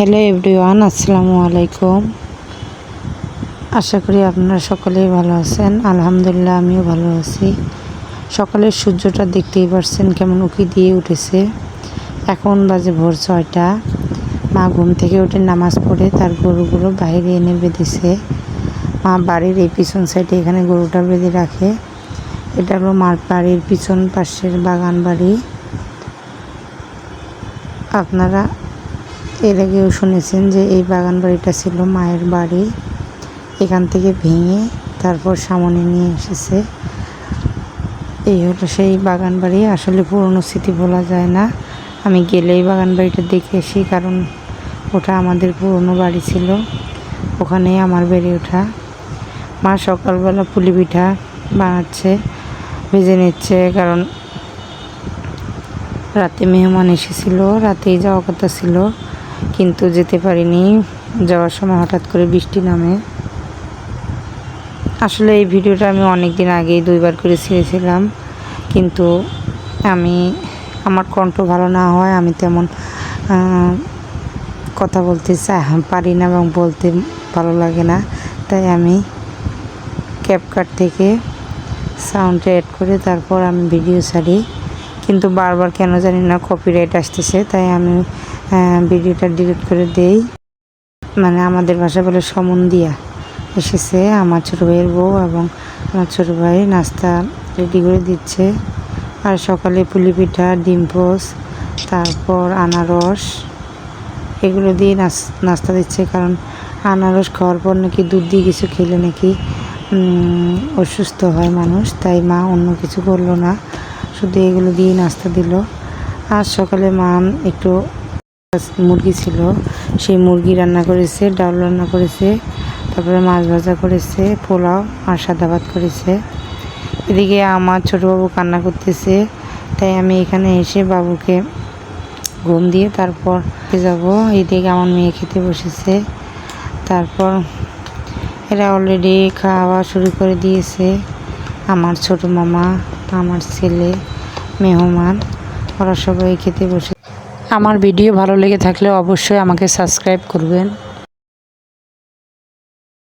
Hello everyone, আসসালামু আলাইকুম। আশা করি আপনারা সকলেই ভালো আছেন। আলহামদুলিল্লাহ, আমিও ভালো আছি। সকালের সূর্যটা দেখতেই পারছেন কেমন উকি দিয়ে উঠেছে। এখন বাজে ভোর ছয়টা। মা ঘুম থেকে উঠে নামাজ পড়ে তার গরুগুলো বাইরে এনে বেঁধেছে। মা বাড়ির এই পিছন সাইডে এখানে গরুটা বেঁধে রাখে। এটা হলো মার বাড়ির পিছন পাশের বাগান বাড়ি আপনারা এর আগেও শুনেছেন যে এই বাগান বাড়িটা ছিল মায়ের বাড়ি। এখান থেকে ভেঙে তারপর সামনে নিয়ে এসেছে। এই হলো সেই বাগান বাড়ি। আসলে পুরনো স্মৃতি বলা যায় না। আমি গেলেই বাগান বাড়িটা দেখে আসি, কারণ ওটা আমাদের পুরনো বাড়ি ছিল। ওখানেই আমার বেড়ে ওঠা। মা সকালবেলা পুলি পিঠা বানাচ্ছে, ভেজে নিচ্ছে, কারণ রাতে মেহমান এসেছিল, রাতেই যাওয়ার কথা ছিল। কিন্তু যেতে পারিনি। যাওয়ার সময় হঠাৎ করে বৃষ্টি নামে। আসলে এই ভিডিওটা আমি অনেক দিন আগেই দুইবার করে ছেড়েছিলাম। কিন্তু আমি, আমার কণ্ঠ ভালো না হয় আমি তেমন কথা বলতে চা- পারি না এবং বলতে ভালো লাগে না। তাই আমি ক্যাপকাট থেকে সাউন্ড অ্যাড করে তারপর আমি ভিডিও ছাড়ি। কিন্তু বারবার কেন জানি না কপিরাইট আসতেছে, তাই আমি ভিডিওটা ডিলিট করে দেই। মানে আমাদের ভাষা বলে সমন দিয়া এসেছে আমার ছোটো ভাইয়ের বউ এবং আমার ছোটো ভাই নাস্তা রেডি করে দিচ্ছে। আর সকালে পুলি পিঠা, ডিম পোস, তারপর আনারস। এগুলো দিয়ে নাস- নাস্তা দিচ্ছে কারণ আনারস খাওয়ার পর নাকি দুধ দিয়ে কিছু খেলে নাকি অসুস্থ হয় মানুষ। তাই মা অন্য কিছু করল না। শুধু এগুলো দিয়ে নাস্তা দিল। আর সকালে মা একটু মুরগি ছিল। সেই মুরগি রান্না করেছে, ডাল রান্না করেছে, তারপরে মাছ ভাজা করেছে, পোলাও আর সাদা ভাত করেছে। এদিকে আমার ছোটো বাবু কান্না করতেছে, তাই আমি এখানে এসে বাবুকে ঘুম দিয়ে তারপর যাব। এদিকে আমার মেয়ে খেতে বসেছে। তারপর এরা অলরেডি খাওয়া শুরু করে দিয়েছে। আমার ছোট মামা, আমার ছেলে, মেহমান, ওরা সবাই খেতে বসে আমার ভিডিও ভালো লেগে থাকলে অবশ্যই আমাকে সাবস্ক্রাইব করবেন।